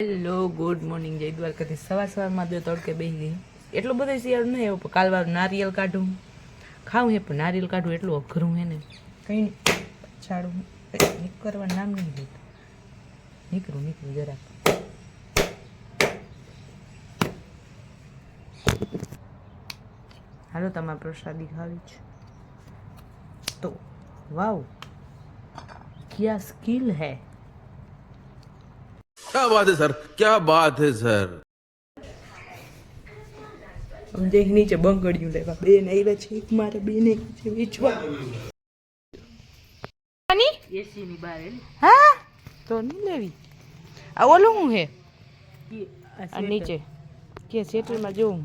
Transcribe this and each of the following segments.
Hello good morning જય દ્વારકાથી સવાર સવારમાં બે તડકે બેસી ગઈ. એટલો બધો શિયાળ નહીં પણ કાલ નારિયેલ કાઢું. ખાવું હે, પણ નારિયેલ કાઢું એટલું અઘરું હે ને. કંઈ છાડું નીકળવા નામ નહીં લેતું નીકળું નીકળું જરાક. હાલો, તમારે પ્રસાદી ખાવી છે. તો, વાવ, ક્યા સ્કિલ હૈ? क्या बात है सर क्या बात है सर સમજે નીચે બંગડિયું લેવા બેન આવ્યા છે એક મારે બેન છે વેચવા એસી ની બાર હા તો નહીં લેવી આ ઓલું શું હે આ નીચે કે સેટલમાં જોઉં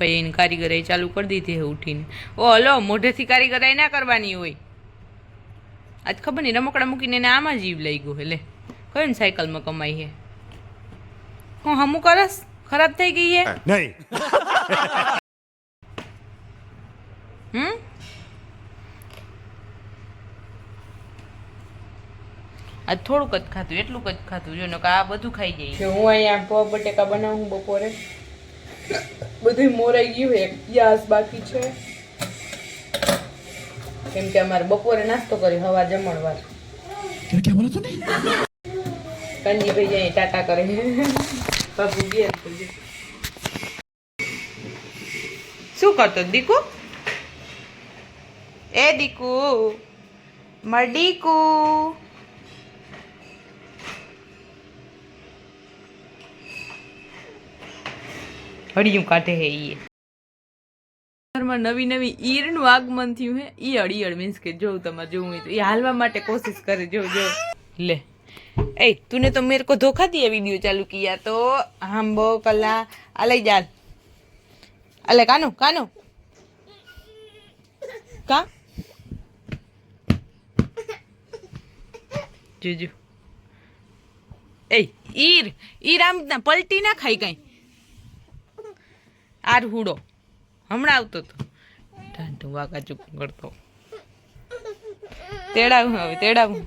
પછી એની કારીગરાઈ ચાલુ કરી દીધી હે ઉઠીને ઓ હલો મોઢેથી કારીગરાઈ ના કરવાની હોય આજ ખબર નહીં રમકડા મૂકીને એને આમાં જીવ લઈ ગયો એટલે કયો ને સાયકલમાં કમાઈ હે હું હમું કરસ? ખરાબ થઈ ગઈ હે નહીં. હમ? આ થોડુંક જ ખાતું એટલું જ ખાતું જો કે આ બધું ખાઈ જાય. હું અહીંયા પો બટેકા બનાવું બપોરે. બધું મોરાઈ ગયું એક પિયાસ બાકી છે. કેમ કે અમારે બપોરે નાસ્તો કરી હવા જમણવાર. કંજીભાઈ જાય ટાટા કરે. બાપુ ગયા શું કરતો દીકુ? એ દીકુ મરડીકુ હડિયું કાઢે હે ઈ. ઘરમાં નવી નવી ઈરનું આગમન થયું હે. ઈયળ ઈયળ મીન્સ કે જોઉં તમારે જોવું તો એ હાલવા માટે કોશિશ કરે. જો જો. લે. એ તુને તો મેર કો ધોખા દિયા વિડિયો ચાલુ કિયા તો. હમ બો કલા. અલે જાલ અલે કાનો કાનો. કા? જીજુ. એ ઈર ઈર આમ પલટી ના ખાઈ કઈ. આર હુડો. હમણાં આવતો હતો ઢાંઢું વાકા ચૂપ કરતો. તેડાવું હવે તેડાવું.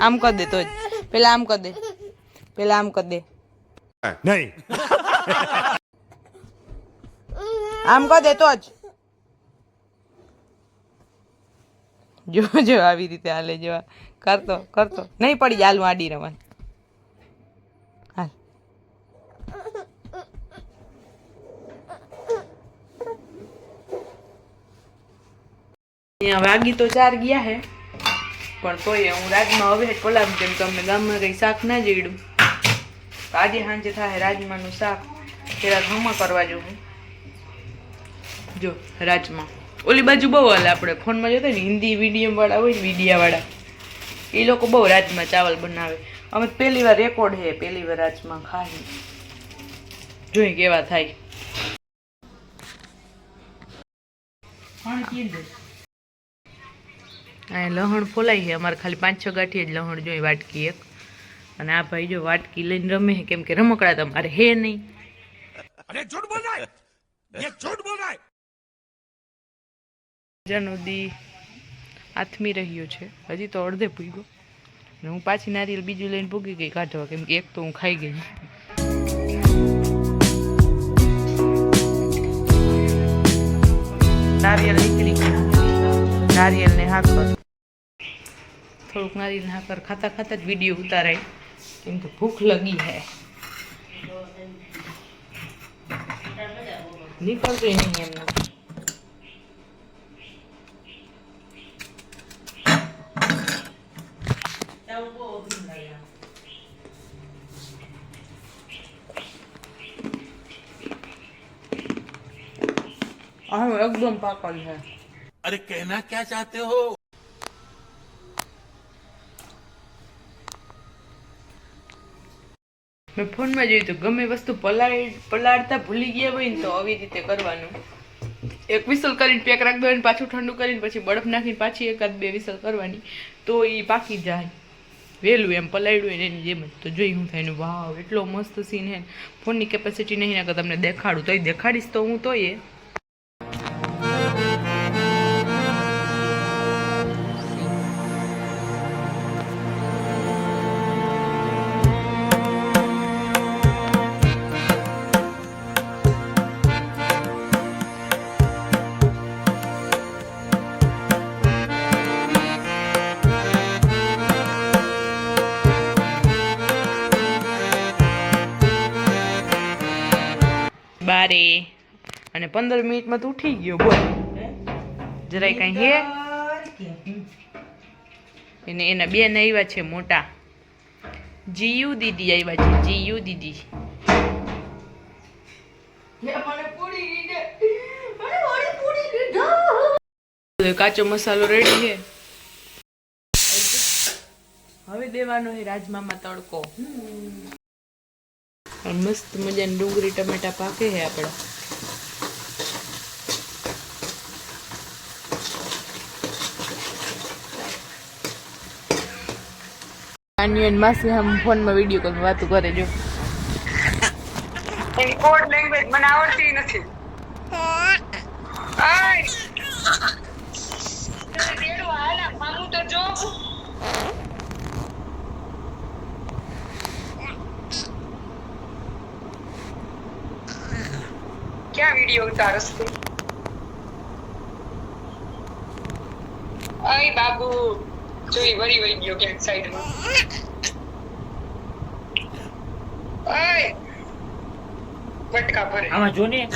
આમ કર દે તો જ. પેલા આમ કર દે. પેલા આમ કર દે. નહીં. આમ કર દે તો જ. જો જો આવી રીતે હાલે જેવા. કરતો કરતો. નહીં પડી હાલ આડી રવાન. અહીંયા વાગી તો ચાર ગયા હે. પણ તોય હું રાજમાં હવે જ પલાવું કેમ કે અમને ગામમાં કઈ શાક ના જીડું આજે સાંજે થાય રાજમાનું શાક. પેલા ખમા કરવા જવું. જો, રાજમાં. ઓલી બાજુ બહુ હાલે આપણે ફોનમાં જોતા ને, હિન્દી વીડિયો વાળા હોય ને, વિડીયા વાળા. એ લોકો બહુ રાજમાં ચાવલ બનાવે. અમે પહેલી વાર રેકોર્ડ હે, પહેલી વાર રાજમાં ખાઈ જોઈ કેવા થાય. અહીં લહણ ફોલાય છે અમારે ખાલી પાંચ છ ગાંઠી જ લહણ જોઈએ વાટકી એક. અને આ ભાઈ જો વાટકી લઈને રમે છે કેમ કે રમકડા તમારે હે નહીં. અરે ઝૂઠ બોલ રહા ઝૂઠ બોલ રહા જનુદી આથમી રહ્યો છે. હજી તો અડધે ભૂગ્યો અને હું પાછી નારિયેલ બીજું લઈને ભૂગી ગઈ કાઢવા કેમ કે એક તો હું ખાઈ ગઈ. નારિયેલ નીકળી ગઈ. નારિયેલ ને હાકર થોડુંક નારિયેલ ને હાકર ખાતા ખાતા જ વીડિયો ઉતારાય. કેમ કે ભૂખ લગી હે. નીકળતું નહીં એમનું હા એકદમ પાકલ છે अरे कहना क्या चाहते हो મેં ફોનમાં જોયું તો ગમે વસ્તુ પલાળી પલાળતા ભૂલી ગયા હોય ને તો આવી રીતે કરવાનું એક વિસલ કરીને પેક રાખી દેવાની પાછું ઠંડુ કરીને પછી બરફ નાખીને પાછી એકાદ બે વિસલ કરવાની તો એ પાકી જાય વહેલું એમ પલાળ્યું હોય ને એની જેમ જ તો જોઈ હું થાય એનું વાવ એટલો મસ્ત સીન હે ફોનની કેપેસિટી નહીં ના કે તમને દેખાડું તોય દેખાડીશ તો હું તોય એ બારે અને પંદર મિનિટમાં તો ઉઠી ગયો બોલ. જરાય કઈ હે? એને એના બેન આવ્યા છે મોટા. જીયુ દીદી આવ્યા છે જીયુ દીદી. કાચો મસાલો રેડી છે. હવે દેવાનો રાજમામાં તડકો. મસ્ત મજાની ડુંગળી ટમેટા પાકે છે આપણા. આની અને માસી આમ ફોનમાં વીડિયો કોલ વાતો કરે જો. કોડ લેંગ્વેજ મને આવડતી નથી આય રેડો હાલા મામું તો જો ક્યાં વીડિયો ઉતારસ તું? આય બાબુ, જોઈ, વળી વળી ગયો ક્યાંક સાઈડમાં આય પટકા ભરે. આમાં જો ને.